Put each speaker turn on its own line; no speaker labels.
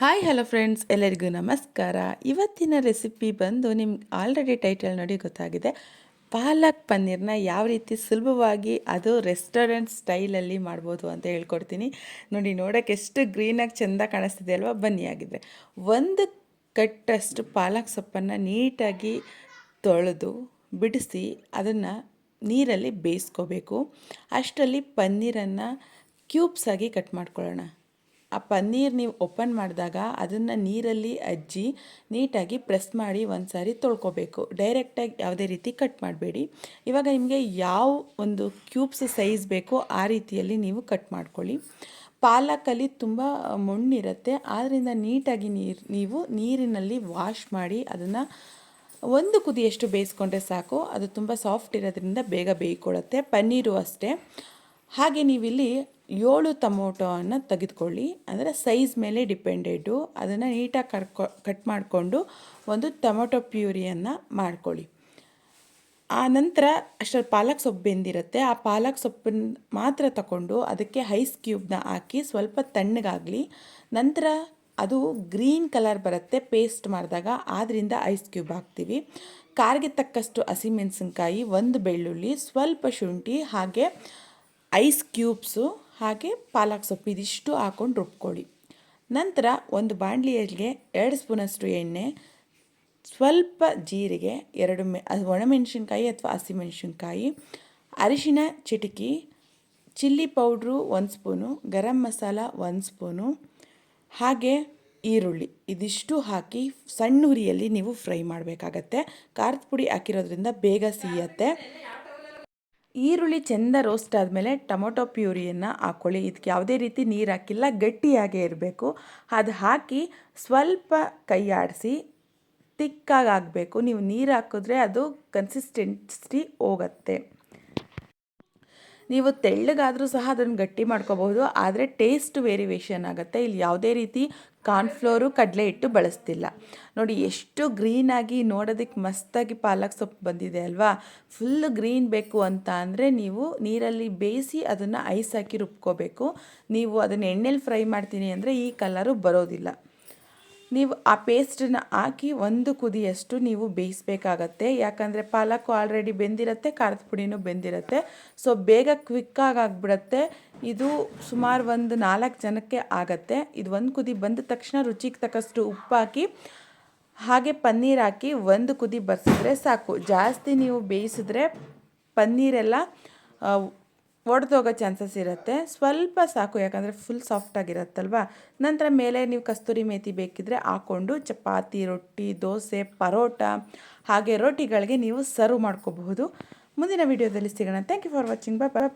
Hi hello friends ಎಲ್ಲರಿಗೂ ನಮಸ್ಕಾರ. ಇವತ್ತಿನ ರೆಸಿಪಿ ಬಂದು ನಿಮ್ಗೆ ಆಲ್ರೆಡಿ ಟೈಟಲ್ ನೋಡಿ ಗೊತ್ತಾಗಿದೆ. ಪಾಲಕ್ ಪನ್ನೀರ್ನ ಯಾವ ರೀತಿ ಸುಲಭವಾಗಿ ಅದು ರೆಸ್ಟೋರೆಂಟ್ ಸ್ಟೈಲಲ್ಲಿ ಮಾಡ್ಬೋದು ಅಂತ ಹೇಳ್ಕೊಡ್ತೀನಿ. ನೋಡಿ, ನೋಡೋಕ್ಕೆ ಎಷ್ಟು ಗ್ರೀನಾಗಿ ಚೆಂದ ಕಾಣಿಸ್ತಿದೆ ಅಲ್ವಾ? ಬನ್ನಿ ಆಗಿದ್ರೆ ಒಂದು ಕಟ್ಟಷ್ಟು ಪಾಲಕ್ ಸೊಪ್ಪನ್ನು ನೀಟಾಗಿ ತೊಳೆದು ಬಿಡಿಸಿ ಅದನ್ನು ನೀರಲ್ಲಿ ಬೇಯಿಸ್ಕೋಬೇಕು. ಅಷ್ಟರಲ್ಲಿ ಪನ್ನೀರನ್ನು ಕ್ಯೂಬ್ಸ್ ಆಗಿ ಕಟ್ ಮಾಡ್ಕೊಳ್ಳೋಣ. ಆ ಪನ್ನೀರ್ ನೀವು ಓಪನ್ ಮಾಡಿದಾಗ ಅದನ್ನು ನೀರಲ್ಲಿ ಅಜ್ಜಿ ನೀಟಾಗಿ ಪ್ರೆಸ್ ಮಾಡಿ ಒಂದು ಸಾರಿ ತೊಳ್ಕೊಬೇಕು ಡೈರೆಕ್ಟಾಗಿ ಯಾವುದೇ ರೀತಿ ಕಟ್ ಮಾಡಬೇಡಿ. ಇವಾಗ ನಿಮಗೆ ಯಾವ ಒಂದು ಕ್ಯೂಬ್ಸ್ ಸೈಜ್ ಬೇಕೋ ಆ ರೀತಿಯಲ್ಲಿ ನೀವು ಕಟ್ ಮಾಡ್ಕೊಳ್ಳಿ. ಪಾಲಕಲ್ಲಿ ತುಂಬ ಮಣ್ಣಿರುತ್ತೆ. ಆದ್ದರಿಂದ ನೀಟಾಗಿ ನೀರು, ನೀವು ನೀರಿನಲ್ಲಿ ವಾಶ್ ಮಾಡಿ ಅದನ್ನು ಒಂದು ಕುದಿಯಷ್ಟು ಬೇಯಿಸ್ಕೊಂಡ್ರೆ ಸಾಕು. ಅದು ತುಂಬ ಸಾಫ್ಟ್ ಇರೋದ್ರಿಂದ ಬೇಗ ಬೇಯ್ಕೊಳ್ಳುತ್ತೆ. ಪನ್ನೀರು ಅಷ್ಟೇ. ಹಾಗೆ ನೀವಿಲ್ಲಿ ಏಳು ಟೊಮೊಟೊವನ್ನು ತೆಗೆದುಕೊಳ್ಳಿ. ಅಂದರೆ ಸೈಜ್ ಮೇಲೆ ಡಿಪೆಂಡೆಡು ಅದನ್ನು ನೀಟಾಗಿ ಕರ್ಕೊ, ಕಟ್ ಮಾಡಿಕೊಂಡು ಒಂದು ಟೊಮೊಟೊ ಪ್ಯೂರಿಯನ್ನು ಮಾಡ್ಕೊಳ್ಳಿ. ಆ ನಂತರ ಅಷ್ಟರಲ್ಲಿ ಪಾಲಕ್ ಸೊಪ್ಪು ಬೆಂದಿರುತ್ತೆ. ಆ ಪಾಲಕ್ ಸೊಪ್ಪನ್ನು ಮಾತ್ರ ತಗೊಂಡು ಅದಕ್ಕೆ ಐಸ್ ಕ್ಯೂಬ್ನ ಹಾಕಿ ಸ್ವಲ್ಪ ತಣ್ಣಗಾಗಲಿ. ನಂತರ ಅದು ಗ್ರೀನ್ ಕಲರ್ ಬರುತ್ತೆ. ಪೇಸ್ಟ್ ಮಾಡಿದಾಗ ಆದ್ದರಿಂದ ಐಸ್ ಕ್ಯೂಬ್ ಹಾಕ್ತೀವಿ. ಖಾರಿಗೆ ತಕ್ಕಷ್ಟು ಹಸಿಮೆಣಸಿನ್ಕಾಯಿ, ಒಂದು ಬೆಳ್ಳುಳ್ಳಿ, ಸ್ವಲ್ಪ ಶುಂಠಿ ಹಾಗೆ ಐಸ್ ಕ್ಯೂಬ್ಸು ಹಾಗೆ ಪಾಲಕ್ ಸೊಪ್ಪು ಇದಿಷ್ಟು ಹಾಕ್ಕೊಂಡು ರುಬ್ಕೊಳ್ಳಿ. ನಂತರ ಒಂದು ಬಾಣಲಿಯಲ್ಲಿಗೆ ಎರಡು ಸ್ಪೂನಷ್ಟು ಎಣ್ಣೆ, ಸ್ವಲ್ಪ ಜೀರಿಗೆ, ಎರಡು ಮೆ ಒಣಮೆಣಸಿನ್ಕಾಯಿ ಅಥವಾ ಹಸಿಮೆಣಸಿನ್ಕಾಯಿ, ಅರಿಶಿನ ಚಿಟಿಕಿ, ಚಿಲ್ಲಿ ಪೌಡ್ರು ಒಂದು ಸ್ಪೂನು, ಗರಂ ಮಸಾಲ ಒಂದು ಸ್ಪೂನು, ಹಾಗೆ ಈರುಳ್ಳಿ. ಇದಿಷ್ಟು ಹಾಕಿ ಸಣ್ಣ ಉರಿಯಲ್ಲಿ ನೀವು ಫ್ರೈ ಮಾಡಬೇಕಾಗತ್ತೆ. ಖಾರದ ಪುಡಿ ಹಾಕಿರೋದ್ರಿಂದ ಬೇಗ ಸಿಹಿಯತ್ತೆ ಈರುಳ್ಳಿ ಚೆಂದ ರೋಸ್ಟ್ ಆದಮೇಲೆ ಟೊಮೊಟೊ ಪ್ಯೂರಿಯನ್ನು ಹಾಕ್ಕೊಳ್ಳಿ. ಇದಕ್ಕೆ ಯಾವುದೇ ರೀತಿ ನೀರು ಹಾಕಿಲ್ಲ, ಗಟ್ಟಿಯಾಗೇ ಇರಬೇಕು. ಅದು ಹಾಕಿ ಸ್ವಲ್ಪ ಕೈ ಆಡಿಸಿ ತಿಕ್ಕಾಗಿ ಆಗಬೇಕು ನೀವು ನೀರು ಹಾಕಿದ್ರೆ ಅದು ಕನ್ಸಿಸ್ಟೆನ್ಸಿ ಹೋಗುತ್ತೆ. ನೀವು ತೆಳ್ಳಗಾದರೂ ಸಹ ಅದನ್ನು ಗಟ್ಟಿ ಮಾಡ್ಕೋಬಹುದು, ಆದರೆ ಟೇಸ್ಟ್ ವೇರಿಯೇಷನ್ ಆಗುತ್ತೆ. ಇಲ್ಲಿ ಯಾವುದೇ ರೀತಿ ಕಾರ್ನ್ಫ್ಲೋರು ಕಡಲೆ ಹಿಟ್ಟು ಬಳಸ್ತಿಲ್ಲ. ನೋಡಿ, ಎಷ್ಟು ಗ್ರೀನಾಗಿ ನೋಡೋದಕ್ಕೆ ಮಸ್ತಾಗಿ ಪಾಲಕ್ ಸೊಪ್ಪು ಬಂದಿದೆ ಅಲ್ವಾ? ಫುಲ್ ಗ್ರೀನ್ ಬೇಕು ಅಂತ ಅಂದರೆ ನೀವು ನೀರಲ್ಲಿ ಬೇಯಿಸಿ ಅದನ್ನು ಐಸ್ ಹಾಕಿ ರುಬ್ಕೋಬೇಕು. ನೀವು ಅದನ್ನು ಎಣ್ಣೆಲಿ ಫ್ರೈ ಮಾಡ್ತೀನಿ ಅಂದರೆ ಈ ಕಲರು ಬರೋದಿಲ್ಲ. ನೀವು ಆ ಪೇಸ್ಟನ್ನ ಹಾಕಿ ಒಂದು ಕುದಿಯಷ್ಟು ನೀವು ಬೇಯಿಸ್ಬೇಕಾಗತ್ತೆ. ಯಾಕಂದರೆ ಪಾಲಕ್ಕು ಆಲ್ರೆಡಿ ಬೆಂದಿರುತ್ತೆ, ಖಾರದ ಪುಡಿನೂ ಬೆಂದಿರುತ್ತೆ. ಸೊ ಬೇಗ ಕ್ವಿಕ್ಕಾಗಿ ಆಗಿಬಿಡತ್ತೆ. ಇದು ಸುಮಾರು ಒಂದು ನಾಲ್ಕು ಜನಕ್ಕೆ ಆಗತ್ತೆ. ಇದು ಒಂದು ಕುದಿ ಬಂದ ತಕ್ಷಣ ರುಚಿಗೆ ತಕ್ಕಷ್ಟು ಉಪ್ಪು ಹಾಕಿ, ಹಾಗೆ ಪನ್ನೀರ್ ಹಾಕಿ ಒಂದು ಕುದಿ ಬರ್ಸಿದ್ರೆ ಸಾಕು. ಜಾಸ್ತಿ ನೀವು ಬೇಯಿಸಿದ್ರೆ ಪನ್ನೀರೆಲ್ಲ ಒಡೆದೋಗೋ ಚಾನ್ಸಸ್ ಇರುತ್ತೆ. ಸ್ವಲ್ಪ ಸಾಕು, ಯಾಕಂದರೆ ಫುಲ್ ಸಾಫ್ಟಾಗಿರುತ್ತಲ್ವ ನಂತರ ಮೇಲೆ ನೀವು ಕಸ್ತೂರಿ ಮೇಥಿ ಬೇಕಿದ್ದರೆ ಹಾಕ್ಕೊಂಡು ಚಪಾತಿ, ರೊಟ್ಟಿ, ದೋಸೆ, ಪರೋಟ, ಹಾಗೆ ರೊಟ್ಟಿಗಳಿಗೆ ನೀವು ಸರ್ವ್ ಮಾಡ್ಕೋಬಹುದು. ಮುಂದಿನ ವೀಡಿಯೋದಲ್ಲಿ ಸಿಗೋಣ. Thank you for watching bye bye